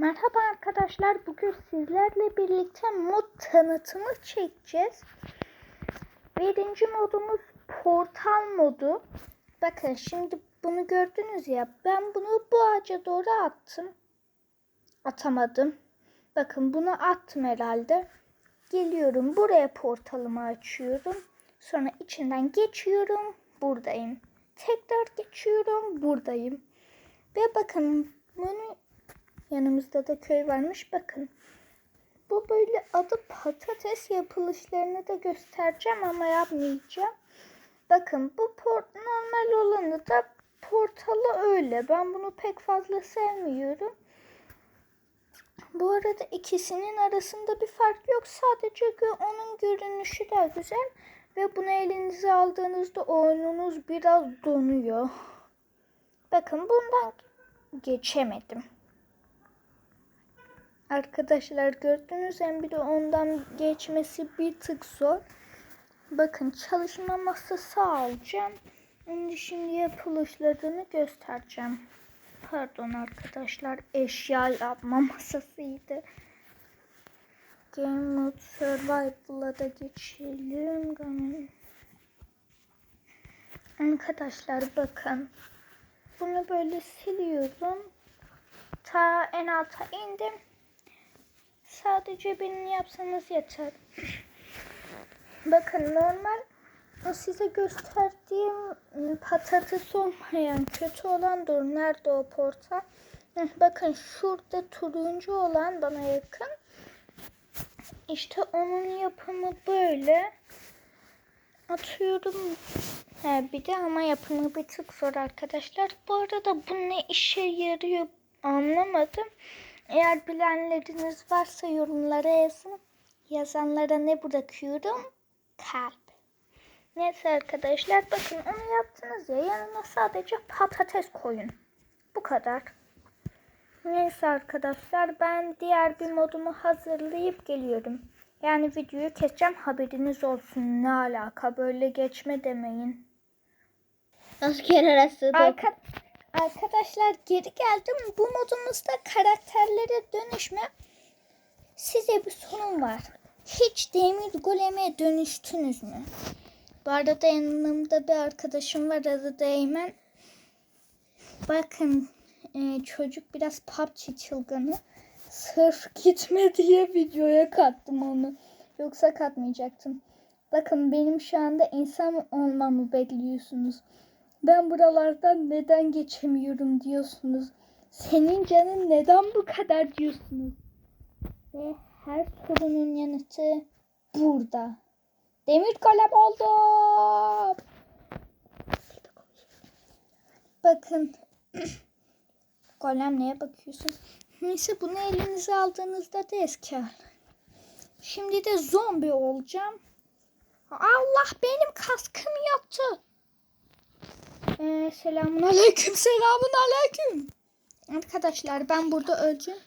Merhaba arkadaşlar. Bugün sizlerle birlikte mod tanıtımı çekeceğiz. Birinci modumuz portal modu. Bakın şimdi bunu gördünüz ya. Ben bunu bu ağaca doğru attım. Atamadım. Bakın bunu attım herhalde. Geliyorum buraya portalımı açıyorum. Sonra içinden geçiyorum. Buradayım. Tekrar geçiyorum. Buradayım. Ve bakın bunu yanımızda da köy varmış. Bakın. Bu böyle adı patates yapılışlarını da göstereceğim ama yapmayacağım. Bakın bu port normal olanı da portalı öyle. Ben bunu pek fazla sevmiyorum. Bu arada ikisinin arasında bir fark yok. Sadece onun görünüşü daha güzel. Ve bunu elinize aldığınızda oyununuz biraz donuyor. Bakın bundan geçemedim. Arkadaşlar gördünüz hem bir de ondan geçmesi bir tık zor. Bakın çalışma masası alacağım. Onu şimdi yapılışlarını göstereceğim. Pardon arkadaşlar eşya yapma masasıydı. Game Mode Survival'a da geçelim. Arkadaşlar bakın. Bunu böyle siliyorum. Ta en alta indim. Sadece benim yapsanız yeter. Bakın normal o size gösterdiğim patates olmayan kötü olan dur. Nerede o porta? Bakın şurada turuncu olan bana yakın. İşte onun yapımı böyle. Atıyorum. He, bir de ama yapımı bir tık zor arkadaşlar. Bu arada bu ne işe yarıyor anlamadım. Eğer bilenleriniz varsa yorumlara yazın. Yazanlara ne bırakıyorum? Kalp. Neyse arkadaşlar bakın onu yaptınız ya yanına sadece patates koyun. Bu kadar. Neyse arkadaşlar ben diğer bir modumu hazırlayıp geliyorum. Yani videoyu keseceğim haberiniz olsun. Ne alaka böyle geçme demeyin. Asker arası. Arka, arkadaşlar geri geldim. Bu modumuzda karakterlere dönüşme. Size bir sorun var. Hiç demir goleme dönüştünüz mü? Bu arada yanımda bir arkadaşım var adı da Eymen. Bakın e, çocuk biraz PUBG çılgını. Sırf gitme diye videoya kattım onu. Yoksa katmayacaktım. Bakın benim şu anda insan olmamı bekliyorsunuz. Ben buralardan neden geçemiyorum diyorsunuz. Senin canın neden bu kadar diyorsunuz. Ve her sorunun yanıtı burada. Demir golem oldum. Bakın. golem neye bakıyorsun? Neyse bunu elinize aldığınızda da eski. Şimdi de zombi olacağım. Allah benim kaskım yattı. Ee, selamun aleyküm, selamun aleyküm. Arkadaşlar ben burada öleceğim.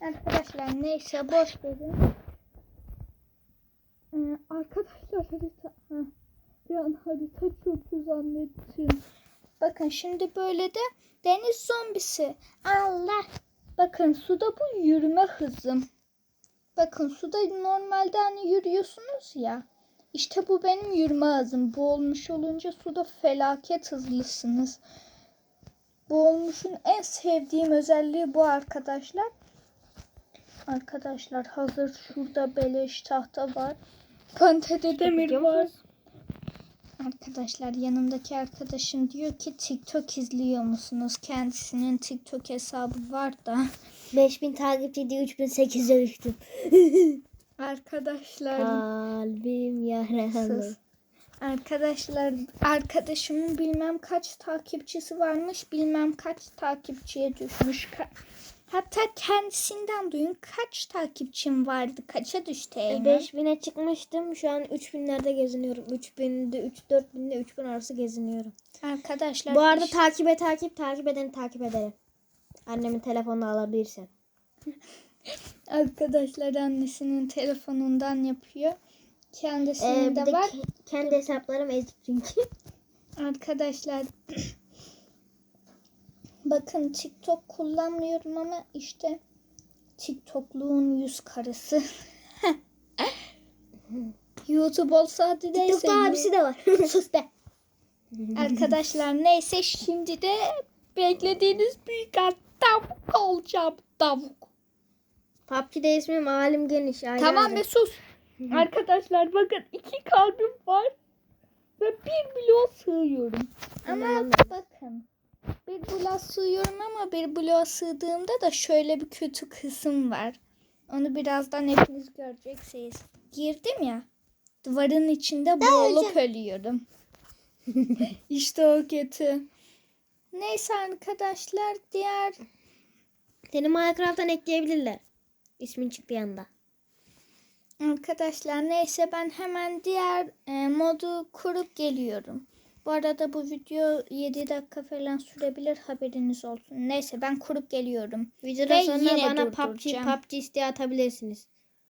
Arkadaşlar neyse boş verin. Ee, arkadaşlar harita... Ha, bir an harita çöktü zannettim. Bakın şimdi böyle de deniz zombisi. Allah. Bakın suda bu yürüme hızım. Bakın suda normalde hani yürüyorsunuz ya. İşte bu benim yürüme hızım. Boğulmuş olunca suda felaket hızlısınız. Boğulmuşun en sevdiğim özelliği bu arkadaşlar. Arkadaşlar hazır şurada beleş tahta var. Pantede demir var. Arkadaşlar yanımdaki arkadaşım diyor ki TikTok izliyor musunuz? Kendisinin TikTok hesabı var da. 5000 takipçiydi 3800'e düştüm. Arkadaşlar Kalbim Sus. Arkadaşlar arkadaşımın bilmem kaç takipçisi varmış bilmem kaç takipçiye düşmüş. Ka- Hatta kendisinden duyun kaç takipçim vardı kaça düştü Eymen? 5000'e çıkmıştım. Şu an 3000'lerde geziniyorum. 3000'de 3 4000'de 3000 arası geziniyorum. Arkadaşlar Bu arada iş- takibe takip takip edeni takip ederim. Annemin telefonunu alabilirsen. arkadaşlar annesinin telefonundan yapıyor. Kendisinin Ee, de var. ke- kendi hesaplarım ezik çünkü. Arkadaşlar Bakın TikTok kullanmıyorum ama işte TikTokluğun yüz karısı. YouTube olsa hadi neyse. TikTok'ta abisi de var. Sus be. Arkadaşlar neyse şimdi de beklediğiniz büyük tavuk olacağım tavuk. PUBG'de ismim Alim Geniş. Aynen Tamam be sus. Arkadaşlar bakın iki kalbim var ve bir bloğa sığıyorum. Ama Allah bakın bir bloğa sığıyorum ama bir bloğa sığdığımda da şöyle bir kötü kısım var. Onu birazdan hepiniz göreceksiniz. Girdim ya duvarın içinde boğulup ölüyorum. işte o kötü. Neyse arkadaşlar diğer Seni Minecraft'tan ekleyebilirler. İsmin çıktı yanında. Arkadaşlar neyse ben hemen diğer e, modu kurup geliyorum. Bu arada bu video 7 dakika falan sürebilir haberiniz olsun. Neyse ben kurup geliyorum. Videodan Ve sonra yine bana PUBG, durduracağım. PUBG isteği atabilirsiniz.